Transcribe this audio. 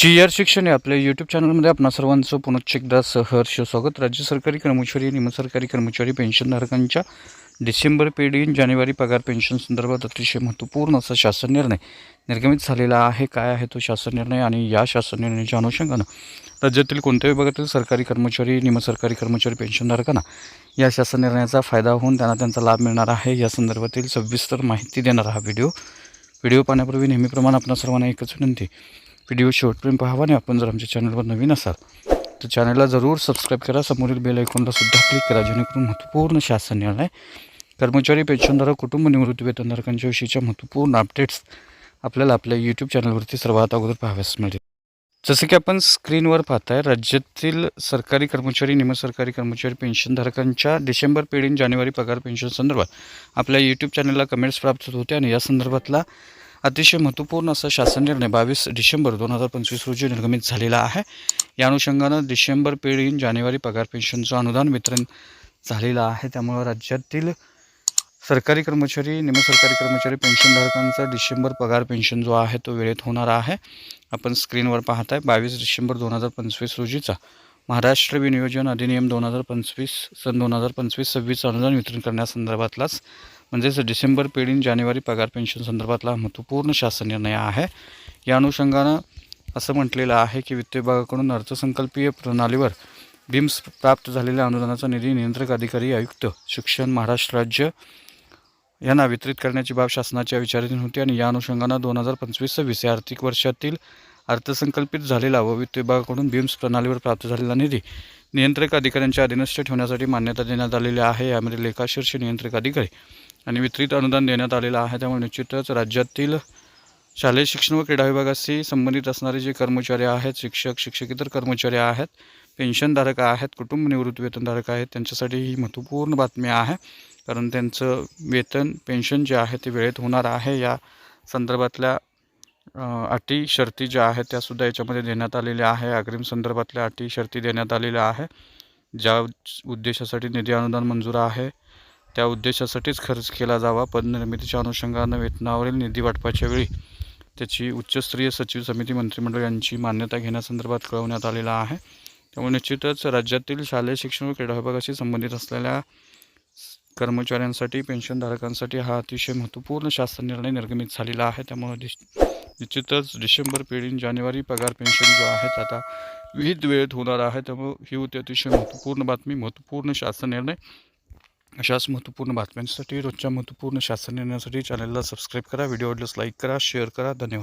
Chair शिक्षण या आपल्या यूट्यूब चॅनलमध्ये आपणा सर्वांचं पुनश्च एकदा सहर्ष स्वागत. राज्य सरकारी कर्मचारी निमसरकारी कर्मचारी पेन्शनधारकांच्या डिसेंबर पेढी जानेवारी पगार पेन्शन संदर्भात अतिशय महत्त्वपूर्ण असा शासन निर्णय निर्गमित झालेला आहे. काय आहे तो शासन निर्णय? आणि या शासन निर्णयाच्या अनुषंगानं राज्यातील कोणत्या विभागातील सरकारी कर्मचारी निमसरकारी कर्मचारी पेन्शनधारकांना या शासन निर्णयाचा फायदा होऊन त्यांना त्यांचा लाभ मिळणार आहे. या संदर्भातील सविस्तर माहिती देणारा हा व्हिडिओ. व्हिडिओ पाहण्यापूर्वी नेहमीप्रमाणे आपणा सर्वांना एकच विनंती व्हिडिओ शेवटपर्यंत पाहावा आणि आपण जर आमच्या चॅनलवर नवीन असाल तर चॅनलला जरूर सबस्क्राईब करा. समोरील बेल ऐकूनला सुद्धा क्लिक करा जेणेकरून महत्त्वपूर्ण शासन निर्णय कर्मचारी पेन्शनधारक कुटुंब निवृत्ती वेतनधारकांच्या विषयीच्या महत्त्वपूर्ण अपडेट्स आपल्याला आपल्या यूट्यूब चॅनलवरती सर्वात अगोदर पाहाव्यास मिळतील. जसं की आपण स्क्रीनवर पाहताय राज्यातील सरकारी कर्मचारी निमसरकारी कर्मचारी पेन्शनधारकांच्या डिसेंबर पेढीन जानेवारी पगार पेन्शन संदर्भात आपल्या यूट्यूब चॅनलला कमेंट्स प्राप्त होत होते आणि या संदर्भातला अतिशय महत्त्वपूर्ण असा शासन निर्णय बावीस डिसेंबर दोन हजार पंचवीस रोजी निर्गमित झालेला आहे. या अनुषंगानं डिसेंबर पेढीन जानेवारी पगार पेन्शनचं अनुदान वितरण झालेलं आहे. त्यामुळं राज्यातील सरकारी कर्मचारी निमसरकारी कर्मचारी पेन्शनधारकांचा डिसेंबर पगार पेन्शन जो आहे तो वेळेत होणार आहे. आपण स्क्रीनवर पाहत आहे बावीस डिसेंबर दोन हजार पंचवीस रोजीचा महाराष्ट्र विनियोजन अधिनियम दोन हजार पंचवीस सन दोन हजार पंचवीस सव्वीस अनुदान वितरण करण्यासंदर्भातलाच म्हणजेच डिसेंबर पेडीन जानेवारी पगार पेन्शन संदर्भातला महत्त्वपूर्ण शासन निर्णय आहे. या अनुषंगानं असं म्हटलेलं आहे की वित्त विभागाकडून अर्थसंकल्पीय प्रणालीवर बिम्स प्राप्त झालेल्या अनुदानाचा निधी नियंत्रक अधिकारी आयुक्त शिक्षण महाराष्ट्र राज्य यांना वितरित करण्याची बाब शासनाच्या विचाराधीन होती आणि या अनुषंगानं दोन हजार पंचवीस सव्वीस या आर्थिक वर्षातील अर्थसंकल्पित झालेला व वित्त विभागाकडून बिम्स प्रणालीवर प्राप्त झालेला निधी नियंत्रक अधिकाऱ्यांच्या अधीनस्थ ठेवण्यासाठी मान्यता देण्यात आलेली आहे. यामध्ये लेखाशीर्ष नियंत्रक अधिकारी आणि वितरित अनुदान देण्यात आलेलं आहे. त्यामुळे निश्चितच राज्यातील शालेय शिक्षण व क्रीडा विभागाशी संबंधित असणारे जे कर्मचारी आहेत शिक्षक शिक्षकेतर कर्मचारी आहेत पेन्शनधारक आहेत कुटुंब निवृत्ती वेतनधारक आहेत त्यांच्यासाठी ही महत्त्वपूर्ण बातमी आहे. कारण त्यांचं वेतन पेन्शन जे आहे ते वेळेत होणार आहे. या संदर्भातल्या अटी शर्ती ज्या आहेत त्यासुद्धा याच्यामध्ये देण्यात आलेल्या आहे. अग्रिम संदर्भातल्या अटी शर्ती देण्यात आलेल्या आहे. ज्या उद्देशासाठी निधी अनुदान मंजूर आहे. त्या उद्देशासाठीच खर्च केला जावा. पदनिर्मितीच्या अनुषंगानं वेतनावरील निधी वाटपाच्या वेळी त्याची उच्चस्तरीय सचिव समिती मंत्रिमंडळ यांची मान्यता घेण्यासंदर्भात कळवण्यात आलेला आहे. त्यामुळे निश्चितच राज्यातील शालेय शिक्षण व क्रीडा विभागाशी संबंधित असलेल्या कर्मचाऱ्यांसाठी पेन्शनधारकांसाठी हा अतिशय महत्त्वपूर्ण शासन निर्णय निर्गमित झालेला आहे. त्यामुळे डिश निश्चितच डिसेंबर पेढीन जानेवारी पगार पेन्शन जो आहेत आता विविध वेळेत होणार आहे. त्यामुळे ही होती अतिशय महत्त्वपूर्ण बातमी महत्त्वपूर्ण शासन निर्णय अशाच महत्त्वपूर्ण बातम्यांसाठी रोजच्या महत्त्वपूर्ण शासन निर्णयासाठी चॅनलला सबस्क्राईब करा. व्हिडिओ आवडल्यास लाईक करा शेअर करा. धन्यवाद.